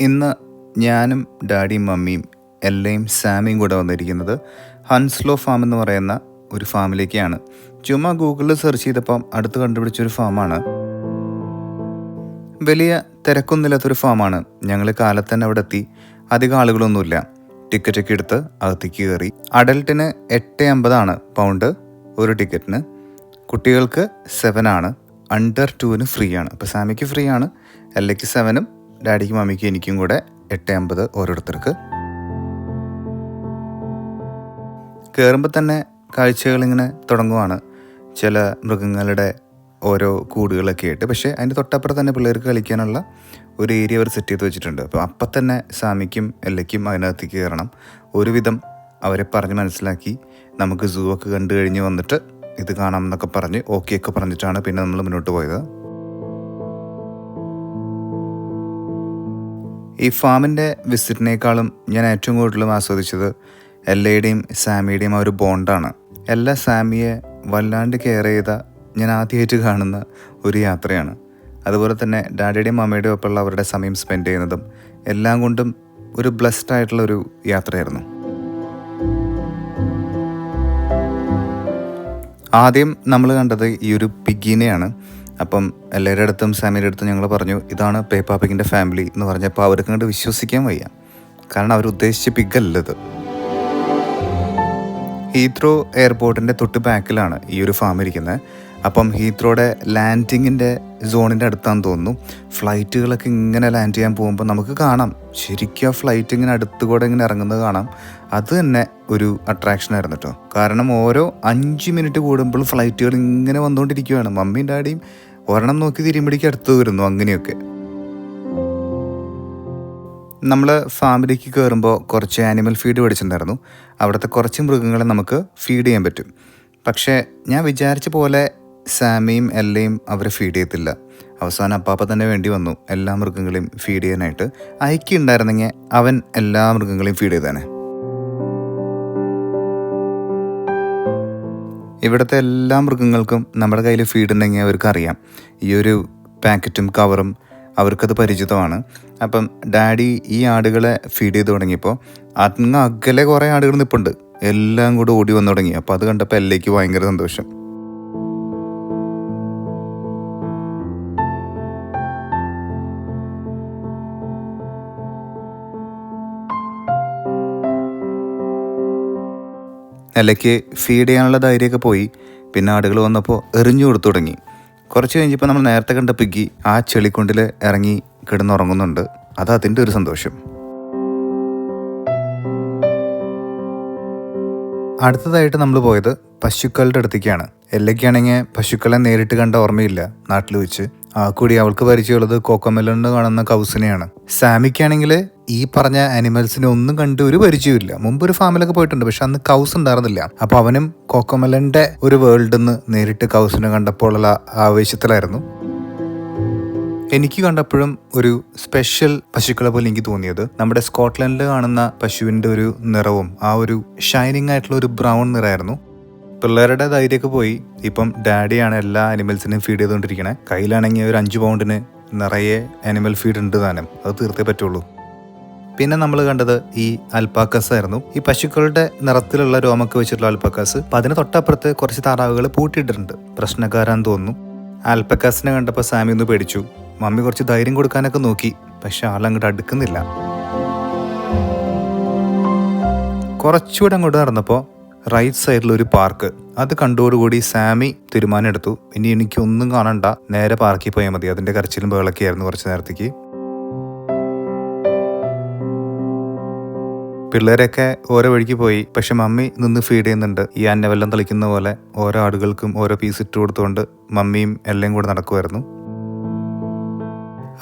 ഇന്ന് ഞാനും ഡാഡിയും മമ്മിയും എല്ലയും സാമിയും കൂടെ വന്നിരിക്കുന്നത് ഹൻസ്ലോ ഫാം എന്ന് പറയുന്ന ഒരു ഫാമിലേക്കാണ്. ചുമ്മാ ഗൂഗിളിൽ സെർച്ച് ചെയ്തപ്പം അടുത്ത് കണ്ടുപിടിച്ചൊരു ഫാമാണ്. വലിയ തിരക്കൊന്നുമില്ലാത്തൊരു ഫാമാണ്. ഞങ്ങൾ കാലത്ത് തന്നെ അവിടെ എത്തി. അധികം ആളുകളൊന്നുമില്ല. ടിക്കറ്റൊക്കെ എടുത്ത് അകത്തേക്ക് കയറി. അഡൽട്ടിന് എട്ട് അമ്പതാണ് പൗണ്ട് ഒരു ടിക്കറ്റിന്. കുട്ടികൾക്ക് സെവനാണ് അണ്ടർ ടുവിന് ഫ്രീ ആണ്. അപ്പോൾ സാമിക്ക് ഫ്രീ ആണ്. എല്ലയ്ക്ക് സെവനും ഡാഡിക്കും മമ്മിക്കും എനിക്കും കൂടെ എട്ട് അമ്പത് ഓരോരുത്തർക്ക്. കയറുമ്പോൾ തന്നെ കാഴ്ചകൾ ഇങ്ങനെ തുടങ്ങുവാണ്. ചില മൃഗങ്ങളുടെ ഓരോ കൂടുകളൊക്കെ ആയിട്ട്. പക്ഷേ അതിന്റെ തൊട്ടപ്പുറത്ത് തന്നെ പിള്ളേർക്ക് കളിക്കാനുള്ള ഒരു ഏരിയ അവർ സെറ്റ് ചെയ്ത് വെച്ചിട്ടുണ്ട്. അപ്പോൾ അപ്പം തന്നെ സാമിക്കും എല്ലയ്ക്കും അതിനകത്ത് കയറണം. ഒരുവിധം അവരെ പറഞ്ഞ് മനസ്സിലാക്കി നമുക്ക് സൂ ഒക്കെ കണ്ടു കഴിഞ്ഞ് വന്നിട്ട് ഇത് കാണാം എന്നൊക്കെ പറഞ്ഞ് ഓക്കെ ഒക്കെ പറഞ്ഞിട്ടാണ് പിന്നെ നമ്മൾ മുന്നോട്ട് പോയത്. ഈ ഫാമിന്റെ വിസിറ്റിനേക്കാളും ഞാൻ ഏറ്റവും കൂടുതലും ആസ്വദിച്ചത് എല്ലയുടെയും സാമിയുടെയും ആ ഒരു ബോണ്ടാണ്. എല്ലാ സാമിയെ വല്ലാണ്ട് കെയർ ചെയ്ത ഞാൻ ആദ്യമായിട്ട് കാണുന്ന ഒരു യാത്രയാണ്. അതുപോലെ തന്നെ ഡാഡിയുടെയും മമ്മയുടെയും ഒപ്പമുള്ള അവരുടെ സമയം സ്പെൻഡ് ചെയ്യുന്നതും എല്ലാം കൊണ്ടും ഒരു ബ്ലെസ്ഡ് ആയിട്ടുള്ള ഒരു യാത്രയായിരുന്നു. ആദ്യം നമ്മൾ കണ്ടത് ഈ ഒരു പിഗീനെയാണ്. അപ്പം എല്ലാവരുടെ അടുത്തും സാമിയുടെ അടുത്തും ഞങ്ങൾ പറഞ്ഞു ഇതാണ് പേപ്പാപ്പിക്കിന്റെ ഫാമിലി എന്ന് പറഞ്ഞപ്പോൾ അവർക്ക് കണ്ട് വിശ്വസിക്കാൻ വയ്യ. കാരണം അവർ ഉദ്ദേശിച്ച പിഗല്ലത് ഹീത്രോ എയർപോർട്ടിന്റെ തൊട്ട് ബാക്കിലാണ് ഈ ഒരു ഫാം ഇരിക്കുന്നത് അപ്പം ഹീത്രോയുടെ ലാൻഡിങ്ങിന്റെ സോണിന്റെ അടുത്താന്ന് തോന്നുന്നു. ഫ്ലൈറ്റുകളൊക്കെ ഇങ്ങനെ ലാൻഡ് ചെയ്യാൻ പോകുമ്പോൾ നമുക്ക് കാണാം. ശരിക്കും ആ ഫ്ലൈറ്റ് ഇങ്ങനെ അടുത്തുകൂടെ ഇങ്ങനെ ഇറങ്ങുന്നത് കാണാം. അത് തന്നെ ഒരു അട്രാക്ഷൻ ആയിരുന്നു കേട്ടോ. കാരണം ഓരോ അഞ്ച് മിനിറ്റ് കൂടുമ്പോൾ ഫ്ലൈറ്റുകൾ ഇങ്ങനെ വന്നുകൊണ്ടിരിക്കുകയാണ് മമ്മിയും ഡാഡിയും ഒരെണ്ണം നോക്കി തിരുമ്പടിക്ക് അടുത്ത് വരുന്നു അങ്ങനെയൊക്കെ. നമ്മൾ ഫാമിലിക്ക് കയറുമ്പോൾ കുറച്ച് ആനിമൽ ഫീഡ് മേടിച്ചിട്ടുണ്ടായിരുന്നു. അവിടുത്തെ കുറച്ച് മൃഗങ്ങളെ നമുക്ക് ഫീഡ് ചെയ്യാൻ പറ്റും. പക്ഷേ ഞാൻ വിചാരിച്ച പോലെ സാമിയും എല്ലയും അവരെ ഫീഡ് ചെയ്യത്തില്ല. അവസാനം അപ്പാപ്പ തന്നെ വേണ്ടി വന്നു എല്ലാ മൃഗങ്ങളെയും ഫീഡ് ചെയ്യാനായിട്ട്. ഐക്യുണ്ടായിരുന്നെങ്കിൽ അവൻ എല്ലാ മൃഗങ്ങളെയും ഫീഡ് ചെയ്തേനെ. ഇവിടുത്തെ എല്ലാ മൃഗങ്ങൾക്കും നമ്മുടെ കയ്യിൽ ഫീഡ് ഉണ്ടെങ്കിൽ അവർക്ക് അറിയാം. ഈ ഒരു പാക്കറ്റും കവറും അവർക്കത് പരിചിതമാണ്. അപ്പം ഡാഡി ഈ ആടുകളെ ഫീഡ് ചെയ്ത് തുടങ്ങിയപ്പോൾ അങ്ങ് അകലെ കുറേ ആടുകൾ നിപ്പുണ്ട്. എല്ലാം കൂടെ ഓടി വന്നു തുടങ്ങി. അപ്പോൾ അത് കണ്ടപ്പോൾ എല്ലേക്ക് ഭയങ്കര സന്തോഷം. എല്ലയ്ക്ക് ഫീഡ് ചെയ്യാനുള്ള ധൈര്യമൊക്കെ പോയി. പിന്നെ ആടുകൾ വന്നപ്പോൾ എറിഞ്ഞു കൊടുത്തു തുടങ്ങി. കുറച്ച് കഴിഞ്ഞപ്പോൾ നമ്മൾ നേരത്തെ കണ്ട പിഗ്ഗി ആ ചെളിക്കുണ്ടിൽ ഇറങ്ങി കിടന്നുറങ്ങുന്നുണ്ട്. അത് അതിന്റെ ഒരു സന്തോഷം. അടുത്തതായിട്ട് നമ്മൾ പോയത് പശുക്കളുടെ അടുത്തേക്കാണ്. എല്ലയ്ക്കാണെങ്കിൽ പശുക്കളെ നേരിട്ട് കണ്ട ഓർമ്മയില്ല നാട്ടിൽ വെച്ച്. ആ കൂടി അവൾക്ക് പരിചയമുള്ളത് കോക്കമെല്ലിന് കാണുന്ന കൗസിനെയാണ്. സാമിക്കാണെങ്കിൽ ഈ പറഞ്ഞ അനിമൽസിനെ ഒന്നും കണ്ട് ഒരു പരിചയമില്ല മുമ്പ് ഒരു ഫാമിലൊക്കെ പോയിട്ടുണ്ട് പക്ഷെ അന്ന് കൗസ് ഉണ്ടായിരുന്നില്ല. അപ്പൊ അവനും കോക്കമെല്ലന്റെ ഒരു വേൾഡിൽ നിന്ന് നേരിട്ട് കൗസിനെ കണ്ടപ്പോഴുള്ള ആവേശത്തിലായിരുന്നു. എനിക്ക് കണ്ടപ്പോഴും ഒരു സ്പെഷ്യൽ പശുക്കളെ പോലെ എനിക്ക് തോന്നിയത്. നമ്മുടെ സ്കോട്ട്ലൻഡിൽ കാണുന്ന പശുവിന്റെ ഒരു നിറവും ആ ഒരു ഷൈനിങ് ആയിട്ടുള്ള ഒരു ബ്രൗൺ നിറമായിരുന്നു. പിള്ളേരുടെ ധൈര്യമൊക്കെ പോയി. ഇപ്പം ഡാഡിയാണ് എല്ലാ അനിമൽസിനെയും ഫീഡ് ചെയ്തുകൊണ്ടിരിക്കണേ കയ്യിലാണെങ്കിൽ ഒരു അഞ്ച് പൗണ്ടിന് നിറയെ അനിമൽ ഫീഡ് ഉണ്ട് താനും. അത് തീർത്തേ പറ്റുള്ളൂ. പിന്നെ നമ്മൾ കണ്ടത് ഈ അൽപ്പാക്കസ് ആയിരുന്നു. ഈ പശുക്കളുടെ നിറത്തിലുള്ള രോമൊക്കെ വെച്ചിട്ടുള്ള അൽപ്പാക്കാസ് അപ്പം അതിന് തൊട്ടപ്പുറത്ത് കുറച്ച് താറാവുകൾ പൂട്ടിയിട്ടിട്ടുണ്ട്. പ്രശ്നക്കാരാന്ന് തോന്നുന്നു. ആൽപ്പക്കാസിനെ കണ്ടപ്പോൾ സാമി ഒന്ന് പേടിച്ചു. മമ്മി കുറച്ച് ധൈര്യം കൊടുക്കാനൊക്കെ നോക്കി. പക്ഷെ ആളങ്ങോട്ട് അടുക്കുന്നില്ല. കുറച്ചുകൂടെ അങ്ങോട്ട് നടന്നപ്പോൾ റൈറ്റ് സൈഡിൽ ഒരു പാർക്ക് അത് കണ്ടോടുകൂടി സാമി തീരുമാനമെടുത്തു ഇനി എനിക്കൊന്നും കാണണ്ട. നേരെ പാർക്കിൽ പോയാൽ മതി. അതിന്റെ കരച്ചിലും ബഹളൊക്കെ ആയിരുന്നു കുറച്ച് നേരത്തേക്ക്. പിള്ളേരൊക്കെ ഓരോ വഴിക്ക് പോയി. പക്ഷെ മമ്മി നിന്ന് ഫീഡ് ചെയ്യുന്നുണ്ട്. ഈ അന്നവെല്ലം തളിക്കുന്ന പോലെ ഓരോ ആടുകൾക്കും ഓരോ പീസ് ഇട്ട് കൊടുത്തുകൊണ്ട് മമ്മിയും എല്ലാം കൂടെ നടക്കുമായിരുന്നു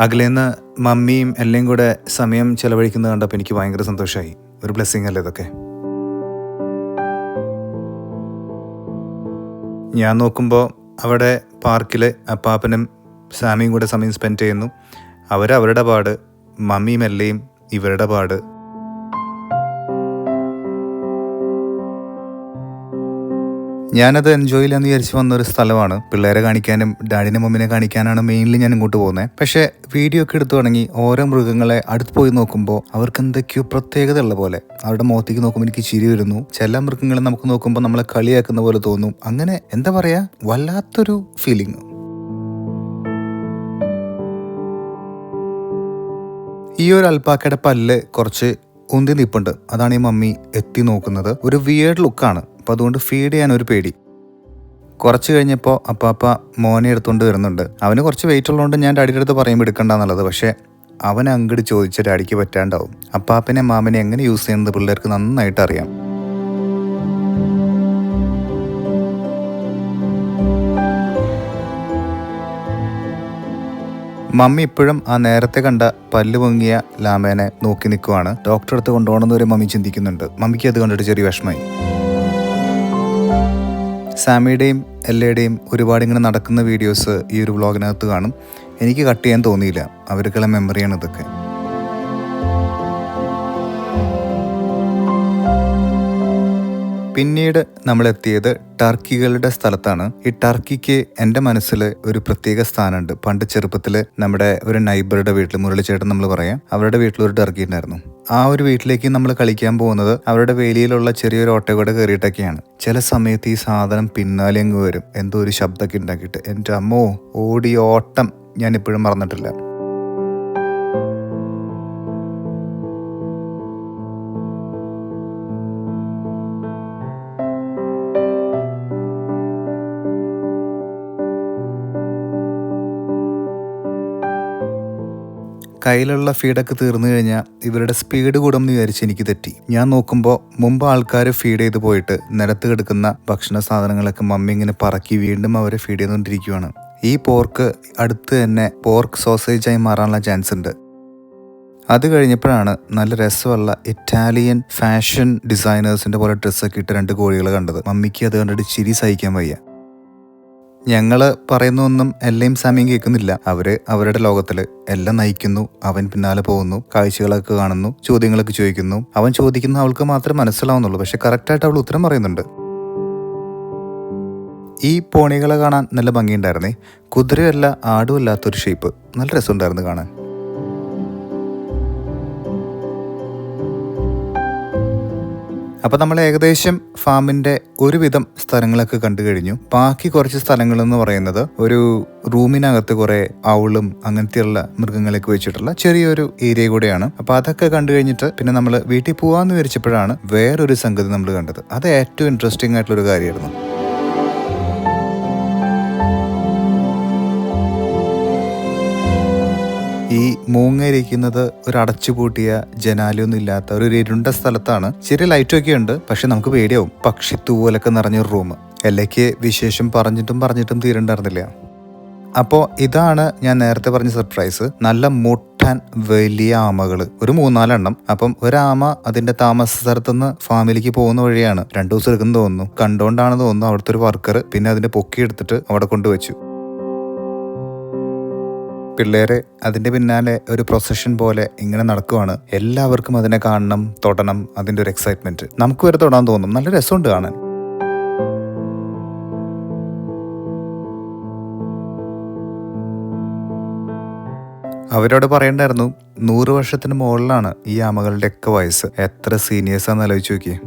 അകലേന്ന് മമ്മിയും എല്ലാം കൂടെ സമയം ചെലവഴിക്കുന്നത് കണ്ടപ്പോൾ എനിക്ക് ഭയങ്കര സന്തോഷമായി ഒരു ബ്ലെസ്സിങ് അല്ലേ ഇതൊക്കെ? ഞാൻ നോക്കുമ്പോൾ അവിടെ പാർക്കിൽ അപ്പാപ്പനും സാമിയും കൂടെ സമയം സ്പെൻഡ് ചെയ്യുന്നു. അവരവരുടെ പാട് മമ്മിയും എല്ലയും ഇവരുടെ പാട്. ഞാനത് എൻജോയ് ചെയ്യാന്ന് വിചാരിച്ച് വന്ന ഒരു സ്ഥലമാണ്. പിള്ളേരെ കാണിക്കാനും ഡാഡിനെ മമ്മിനെ കാണിക്കാനാണ് മെയിൻലി ഞാൻ ഇങ്ങോട്ട് പോകുന്നത് പക്ഷേ വീഡിയോ ഒക്കെ എടുത്തു തുടങ്ങി ഓരോ മൃഗങ്ങളെ അടുത്ത് പോയി നോക്കുമ്പോൾ അവർക്ക് എന്തൊക്കെയോ പ്രത്യേകത ഉള്ള പോലെ. അവരുടെ മുഖത്തേക്ക് നോക്കുമ്പോൾ എനിക്ക് ചിരി വരുന്നു. ചില മൃഗങ്ങളെ നമുക്ക് നോക്കുമ്പോൾ നമ്മളെ കളിയാക്കുന്ന പോലെ തോന്നും. അങ്ങനെ എന്താ പറയാ? വല്ലാത്തൊരു ഫീലിംഗ് ഈ ഒരു അൽപ്പാക്കയുടെ പല്ല് കുറച്ച് ഉന്തി നിപ്പുണ്ട്. അതാണ് ഈ മമ്മി എത്തി നോക്കുന്നത്. ഒരു വിയേർഡ് ലുക്കാണ് അപ്പം അതുകൊണ്ട് ഫീഡ് ചെയ്യാൻ ഒരു പേടി. കുറച്ച് കഴിഞ്ഞപ്പോൾ അപ്പാപ്പ മോനെ എടുത്തുകൊണ്ട് വരുന്നുണ്ട്. അവന് കുറച്ച് വെയിറ്റ് ഉള്ളതുകൊണ്ട് ഞാൻ ഡാഡിയുടെ അടുത്ത് പറയുമ്പോൾ എടുക്കണ്ടെന്നുള്ളത്. പക്ഷേ അവൻ അങ്ങോട്ട് ചോദിച്ച ഡാഡിക്ക് പറ്റാണ്ടാവും. അപ്പാപ്പനെ മാമനെ എങ്ങനെ യൂസ് ചെയ്യുന്നത് പിള്ളേർക്ക് നന്നായിട്ട് അറിയാം. മമ്മി ഇപ്പോഴും ആ നേരത്തെ കണ്ട പല്ല് പൊങ്ങിയ ലാമേനെ നോക്കി നിൽക്കുവാണ് ഡോക്ടറെ അടുത്ത് കൊണ്ടുപോകണമെന്ന് വരെ മമ്മി ചിന്തിക്കുന്നുണ്ട്. മമ്മിക്ക് അത് കണ്ടിട്ട് ചെറിയ വിഷമമായി. സാമിയുടെയും എല്ലയുടെയും ഒരുപാട് ഇങ്ങനെ നടക്കുന്ന വീഡിയോസ് ഈ ഒരു വ്ളോഗിനകത്ത് കാണും. എനിക്ക് കട്ട് ചെയ്യാൻ തോന്നിയില്ല. അവർക്കുള്ള മെമ്മറിയാണ് ഇതൊക്കെ. പിന്നീട് നമ്മൾ എത്തിയത് ടർക്കികളുടെ സ്ഥലത്താണ്. ഈ ടർക്കിക്ക് എന്റെ മനസ്സിൽ ഒരു പ്രത്യേക സ്ഥാനമുണ്ട്. പണ്ട് ചെറുപ്പത്തിൽ നമ്മുടെ ഒരു നൈബറുടെ വീട്ടിൽ മുരളിച്ചേട്ടൻ നമ്മൾ പറയാം അവരുടെ വീട്ടിൽ ഒരു ടർക്കി ഉണ്ടായിരുന്നു. ആ ഒരു വീട്ടിലേക്ക് നമ്മൾ കളിക്കാൻ പോകുന്നത് അവരുടെ വേലിയിലുള്ള ചെറിയൊരു ഓട്ടോകൂടെ കയറിയിട്ടൊക്കെയാണ്. ചില സമയത്ത് ഈ സാധനം പിന്നാലെ അങ്ങ് വരും. എന്തോ ഒരു ശബ്ദമൊക്കെ ഉണ്ടാക്കിയിട്ട്. എന്റെ അമ്മോ ഓടി ഓട്ടം ഞാൻ ഇപ്പോഴും മറന്നിട്ടില്ല. കയ്യിലുള്ള ഫീഡൊക്കെ തീർന്നു കഴിഞ്ഞാൽ ഇവരുടെ സ്പീഡ് കൂടുമെന്ന് വിചാരിച്ച് എനിക്ക് തെറ്റി. ഞാൻ നോക്കുമ്പോൾ മുമ്പ് ആൾക്കാർ ഫീഡ് ചെയ്ത് പോയിട്ട് നിലത്ത് കിടക്കുന്ന ഭക്ഷണ സാധനങ്ങളൊക്കെ മമ്മി ഇങ്ങനെ പറക്കി വീണ്ടും അവരെ ഫീഡ് ചെയ്തുകൊണ്ടിരിക്കുകയാണ് ഈ പോർക്ക് അടുത്ത് തന്നെ പോർക്ക് സോസേജായി മാറാനുള്ള ചാൻസ് ഉണ്ട്. അത് കഴിഞ്ഞപ്പോഴാണ് നല്ല രസമുള്ള ഇറ്റാലിയൻ ഫാഷൻ ഡിസൈനേഴ്സിന്റെ പോലെ ഡ്രസ്സൊക്കെ ഇട്ട് രണ്ട് കോഴികളെ കണ്ടത്. മമ്മിക്ക് അത് കണ്ടിട്ട് ചിരി സഹിക്കാൻ വയ്യ. ഞങ്ങൾ പറയുന്നൊന്നും എല്ലാം സാമ്യം കേൾക്കുന്നില്ല. അവർ അവരുടെ ലോകത്തിൽ എല്ലാം നയിക്കുന്നു. അവൻ പിന്നാലെ പോകുന്നു. കാഴ്ചകളൊക്കെ കാണുന്നു. ചോദ്യങ്ങളൊക്കെ ചോദിക്കുന്നു. അവൻ ചോദിക്കുന്ന അവൾക്ക് മാത്രമേ മനസ്സിലാവുന്നുള്ളൂ. പക്ഷെ കറക്റ്റായിട്ട് അവൾ ഉത്തരം പറയുന്നുണ്ട്. ഈ പോണികളെ കാണാൻ നല്ല ഭംഗിയുണ്ടായിരുന്നേ. കുതിരയല്ല ആടുമല്ലാത്തൊരു ഷേപ്പ് നല്ല രസമുണ്ടായിരുന്നു കാണാൻ. അപ്പോൾ നമ്മൾ ഏകദേശം ഫാമിന്റെ ഒരുവിധം സ്ഥലങ്ങളൊക്കെ കണ്ടു കഴിഞ്ഞു. ബാക്കി കുറച്ച് സ്ഥലങ്ങൾ എന്ന് പറയുന്നത് ഒരു റൂമിനകത്ത് കുറേ ഔളും അങ്ങനത്തെയുള്ള മൃഗങ്ങളൊക്കെ വെച്ചിട്ടുള്ള ചെറിയൊരു ഏരിയ കൂടെയാണ്. അപ്പോൾ അതൊക്കെ കണ്ടു കഴിഞ്ഞിട്ട് പിന്നെ നമ്മൾ വീട്ടിൽ പോവാന്ന് വിചാരിച്ചപ്പോഴാണ് വേറൊരു സംഗതി നമ്മൾ കണ്ടത്. അത് ഏറ്റവും ഇൻട്രസ്റ്റിംഗ് ആയിട്ടുള്ള ഒരു കാര്യമായിരുന്നു. ഈ മൂങ്ങയിരിക്കുന്നത് ഒരു അടച്ചുപൂട്ടിയ ജനാലിയൊന്നും ഇല്ലാത്ത ഒരു ഇരുണ്ട സ്ഥലത്താണ്. ചെറിയ ലൈറ്റൊക്കെ ഉണ്ട് പക്ഷെ നമുക്ക് പേടിയാവും. പക്ഷി തൂവലൊക്കെ നിറഞ്ഞൊരു റൂം. എല്ലയ്ക്ക് വിശേഷം പറഞ്ഞിട്ടും പറഞ്ഞിട്ടും തീരണ്ടായിരുന്നില്ല. അപ്പോൾ ഇതാണ് ഞാൻ നേരത്തെ പറഞ്ഞ സർപ്രൈസ് നല്ല മുട്ടാൻ വലിയ ആമകൾ ഒരു മൂന്നാലെണ്ണം. അപ്പം ഒരാമ അതിന്റെ താമസ സ്ഥലത്തുനിന്ന് ഫാമിലിക്ക് പോകുന്ന വഴിയാണ്. രണ്ടു ദിവസം എടുക്കുന്ന തോന്നുന്നു. കണ്ടുകൊണ്ടാണെന്ന് തോന്നുന്നു അവിടുത്തെ ഒരു വർക്കർ പിന്നെ അതിന്റെ പൊക്കിയെടുത്തിട്ട് അവിടെ കൊണ്ടുവച്ചു. പിള്ളേര് അതിന്റെ പിന്നാലെ ഒരു പ്രൊസഷൻ പോലെ ഇങ്ങനെ നടക്കുവാണ്. എല്ലാവർക്കും അതിനെ കാണണം തൊടണം അതിന്റെ ഒരു എക്സൈറ്റ്മെന്റ് നമുക്ക് വരെ തൊടാൻ തോന്നും. നല്ല രസമുണ്ട് കാണാൻ. അവരോട് പറയണ്ടായിരുന്നു നൂറ് വർഷത്തിന് മുകളിലാണ് ഈ ആമകളുടെ ഒക്കെ വയസ്സ്. എത്ര സീനിയേഴ്സാന്ന് ആലോചിച്ച് നോക്കിയേ.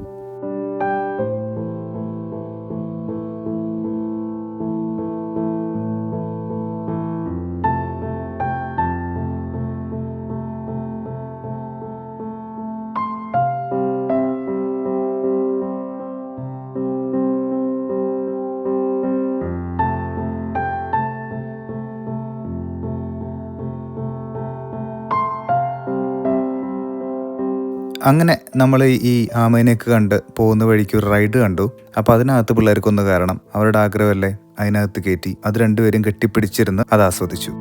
അങ്ങനെ നമ്മൾ ഈ ആമേനെയൊക്കെ കണ്ട് പോകുന്ന വഴിക്ക് ഒരു റൈഡ് കണ്ടു. അപ്പോൾ അതിനകത്ത് പിള്ളേർക്കൊന്ന് കാരണം അവരുടെ ആഗ്രഹമല്ലേ? അതിനകത്ത് കയറ്റി അത് രണ്ടുപേരും കെട്ടിപ്പിടിച്ചിരുന്ന് അത് ആസ്വദിച്ചു.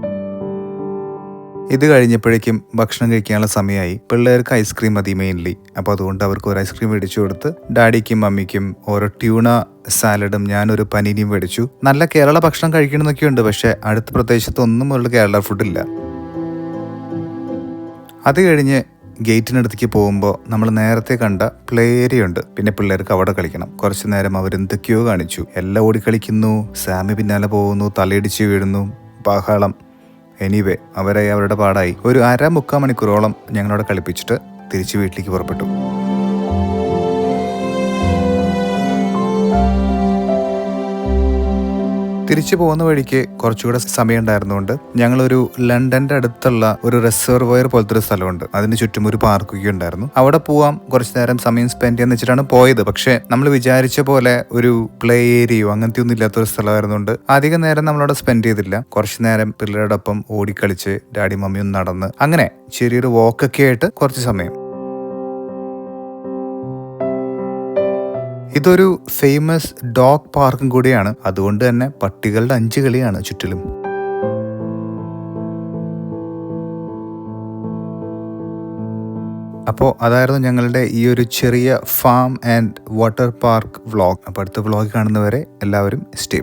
ഇത് കഴിഞ്ഞപ്പോഴേക്കും ഭക്ഷണം കഴിക്കാനുള്ള സമയമായി. പിള്ളേർക്ക് ഐസ്ക്രീം മതി മെയിൻലി അപ്പോൾ അതുകൊണ്ട് അവർക്ക് ഒരു ഐസ്ക്രീം മേടിച്ചു കൊടുത്ത് ഡാഡിക്കും മമ്മിക്കും ഓരോ ട്യൂണ സാലഡും ഞാനൊരു പനീനിയും മേടിച്ചു. നല്ല കേരള ഭക്ഷണം കഴിക്കണമെന്നൊക്കെ ഉണ്ട്. പക്ഷേ അടുത്ത പ്രദേശത്തൊന്നും ഉള്ള കേരള ഫുഡില്ല അത് കഴിഞ്ഞ് ഗേറ്റിനടുത്തേക്ക് പോകുമ്പോൾ നമ്മൾ നേരത്തെ കണ്ട പ്ലേ ഏരിയ ഉണ്ട് പിന്നെ പിള്ളേർക്ക് അവിടെ കളിക്കണം. കുറച്ചു നേരം അവരെന്തൊക്കെയോ കാണിച്ചു. എല്ലാം ഓടി കളിക്കുന്നു. സാമി പിന്നാലെ പോകുന്നു. തലയിടിച്ച് വീഴുന്നു. ബഹളം. എനിവേ അവരെ അവരുടെ പാടായി. ഒരു അര മുക്കാൽ മണിക്കൂറോളം ഞങ്ങളവിടെ കളിപ്പിച്ചിട്ട് തിരിച്ച് വീട്ടിലേക്ക് പുറപ്പെട്ടു. തിരിച്ചു പോകുന്ന വഴിക്ക് കുറച്ചുകൂടെ സമയം ഉണ്ടായിരുന്നുകൊണ്ട് ഞങ്ങളൊരു ലണ്ടന്റെ അടുത്തുള്ള ഒരു റിസർവയർ പോലത്തെ ഒരു സ്ഥലമുണ്ട്. അതിന് ചുറ്റും ഒരു പാർക്കൊക്കെ ഉണ്ടായിരുന്നു. അവിടെ പോവാം കുറച്ചു നേരം സമയം സ്പെൻഡ് ചെയ്യാന്ന് വെച്ചിട്ടാണ് പോയത്. പക്ഷെ നമ്മൾ വിചാരിച്ച പോലെ ഒരു പ്ലേ ഏരിയയോ അങ്ങനത്തെ ഒന്നും ഇല്ലാത്ത ഒരു സ്ഥലമായിരുന്നുകൊണ്ട് അധികം നേരം നമ്മളവിടെ സ്പെൻഡ് ചെയ്തില്ല. കുറച്ചു നേരം പിള്ളേരോടൊപ്പം ഓടിക്കളിച്ച് ഡാഡി മമ്മിയും നടന്ന് അങ്ങനെ ചെറിയൊരു വാക്കൊക്കെ ആയിട്ട് കുറച്ച് സമയം. ഇതൊരു ഫേമസ് ഡോഗ് പാർക്കും കൂടിയാണ്. അതുകൊണ്ട് തന്നെ പട്ടികളുടെ അഞ്ച് കളിയാണ് ചുറ്റിലും. അപ്പോൾ അതായിരുന്നു ഞങ്ങളുടെ ഈ ഒരു ചെറിയ farm and water park vlog അപ്പോൾ അടുത്ത വ്ളോഗ് കാണുന്നവരെ എല്ലാവരും സ്റ്റേ